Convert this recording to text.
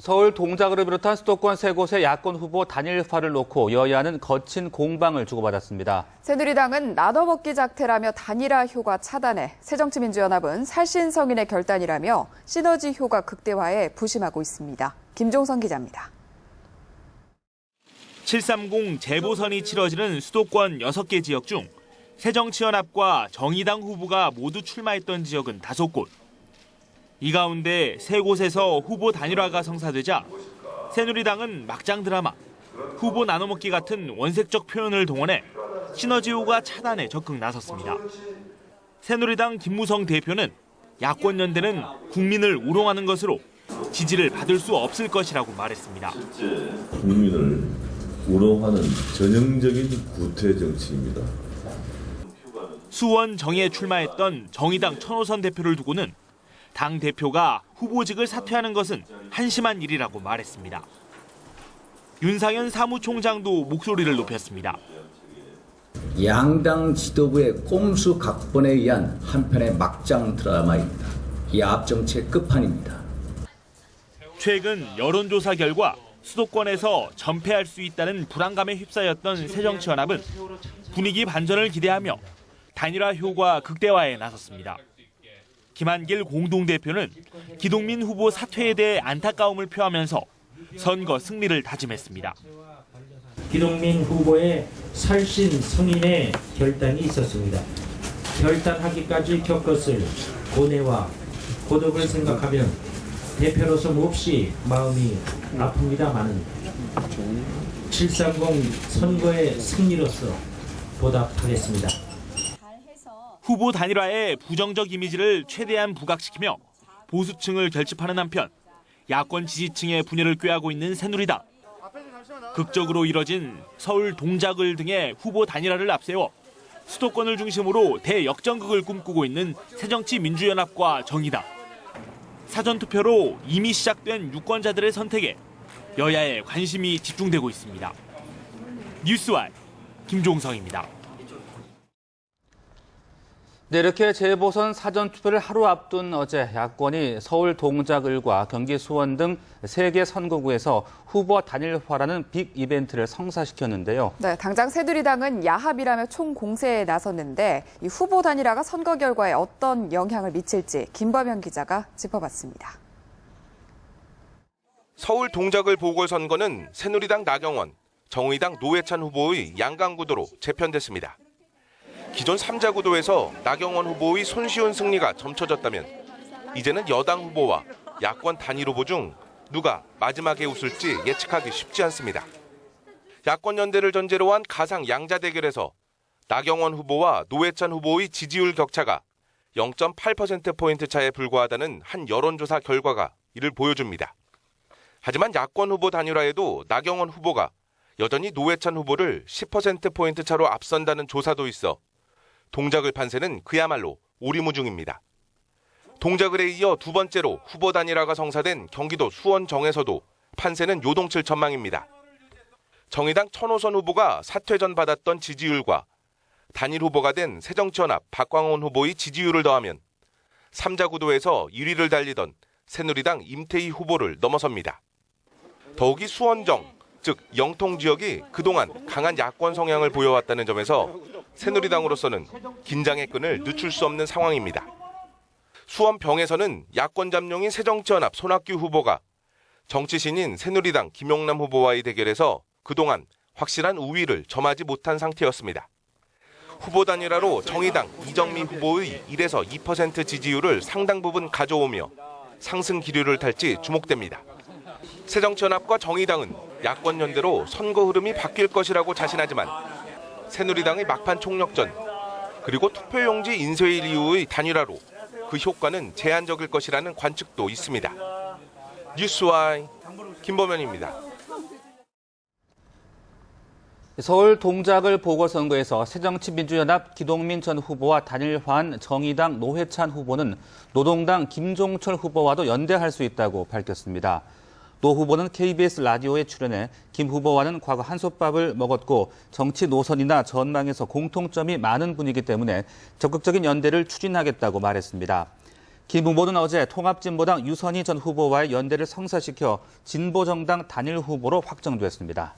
서울 동작을 비롯한 수도권 세 곳의 야권 후보 단일화를 놓고 여야는 거친 공방을 주고받았습니다. 새누리당은 나눠먹기 작태라며 단일화 효과 차단에 새정치민주연합은 살신성인의 결단이라며 시너지 효과 극대화에 부심하고 있습니다. 김종선 기자입니다. 730 재보선이 치러지는 수도권 6개 지역 중 새정치연합과 정의당 후보가 모두 출마했던 지역은 5곳. 이 가운데 세 곳에서 후보 단일화가 성사되자 새누리당은 막장 드라마, 후보 나눠먹기 같은 원색적 표현을 동원해 시너지 효과 차단에 적극 나섰습니다. 새누리당 김무성 대표는 야권 연대는 국민을 우롱하는 것으로 지지를 받을 수 없을 것이라고 말했습니다. 국민을 우롱하는 전형적인 구태 정치입니다. 수원 정의에 출마했던 정의당 천호선 대표를 두고는 당 대표가 후보직을 사퇴하는 것은 한심한 일이라고 말했습니다. 윤상현 사무총장도 목소리를 높였습니다. 양당 지도부의 꼼수 각본에 의한 한편의 막장 드라마입니다. 야합 정책 끝판입니다. 최근 여론조사 결과 수도권에서 전패할 수 있다는 불안감에 휩싸였던 새정치연합은 분위기 반전을 기대하며 단일화 효과 극대화에 나섰습니다. 김한길 공동대표는 기동민 후보 사퇴에 대해 안타까움을 표하면서 선거 승리를 다짐했습니다. 기동민 후보의 살신 성인의 결단이 있었습니다. 결단하기까지 겪었을 고뇌와 고독을 생각하면 대표로서 몹시 마음이 아픕니다마는 730 선거의 승리로서 보답하겠습니다. 후보 단일화의 부정적 이미지를 최대한 부각시키며 보수층을 결집하는 한편 야권 지지층의 분열을 꾀하고 있는 새누리당. 극적으로 이뤄진 서울 동작을 등의 후보 단일화를 앞세워 수도권을 중심으로 대역전극을 꿈꾸고 있는 새정치민주연합과 정의당. 사전투표로 이미 시작된 유권자들의 선택에 여야의 관심이 집중되고 있습니다. 뉴스와이 김종성입니다. 네, 이렇게 재보선 사전투표를 하루 앞둔 어제 야권이 서울 동작을과 경기 수원 등 세 개 선거구에서 후보 단일화라는 빅 이벤트를 성사시켰는데요. 네, 당장 새누리당은 야합이라며 총공세에 나섰는데 이 후보 단일화가 선거 결과에 어떤 영향을 미칠지 김범현 기자가 짚어봤습니다. 서울 동작을 보궐선거는 새누리당 나경원, 정의당 노회찬 후보의 양강구도로 재편됐습니다. 기존 3자 구도에서 나경원 후보의 손쉬운 승리가 점쳐졌다면 이제는 여당 후보와 야권 단일 후보 중 누가 마지막에 웃을지 예측하기 쉽지 않습니다. 야권 연대를 전제로 한 가상 양자 대결에서 나경원 후보와 노회찬 후보의 지지율 격차가 0.8%포인트 차에 불과하다는 한 여론조사 결과가 이를 보여줍니다. 하지만 야권 후보 단일화에도 나경원 후보가 여전히 노회찬 후보를 10%포인트 차로 앞선다는 조사도 있어 동작을 판세는 그야말로 오리무중입니다. 동작을에 이어 두 번째로 후보 단일화가 성사된 경기도 수원정에서도 판세는 요동칠 전망입니다. 정의당 천호선 후보가 사퇴 전 받았던 지지율과 단일 후보가 된 새정치연합 박광원 후보의 지지율을 더하면 3자 구도에서 1위를 달리던 새누리당 임태희 후보를 넘어섭니다. 더욱이 수원정, 즉 영통 지역이 그동안 강한 야권 성향을 보여왔다는 점에서 새누리당으로서는 긴장의 끈을 늦출 수 없는 상황입니다. 수원 병에서는 야권 잠룡인 새정치연합 손학규 후보가 정치신인 새누리당 김용남 후보와의 대결에서 그동안 확실한 우위를 점하지 못한 상태였습니다. 후보 단일화로 정의당 이정미 후보의 1에서 2% 지지율을 상당 부분 가져오며 상승 기류를 탈지 주목됩니다. 새정치연합과 정의당은 야권 연대로 선거 흐름이 바뀔 것이라고 자신하지만 새누리당의 막판 총력전 그리고 투표용지 인쇄일 이후의 단일화로 그 효과는 제한적일 것이라는 관측도 있습니다. 뉴스와이 김범현입니다. 서울 동작을 보궐선거에서 새정치민주연합 기동민 전 후보와 단일화한 정의당 노회찬 후보는 노동당 김종철 후보와도 연대할 수 있다고 밝혔습니다. 노 후보는 KBS 라디오에 출연해 김 후보와는 과거 한솥밥을 먹었고 정치 노선이나 전망에서 공통점이 많은 분이기 때문에 적극적인 연대를 추진하겠다고 말했습니다. 김 후보는 어제 통합진보당 유선희 전 후보와의 연대를 성사시켜 진보정당 단일 후보로 확정됐습니다.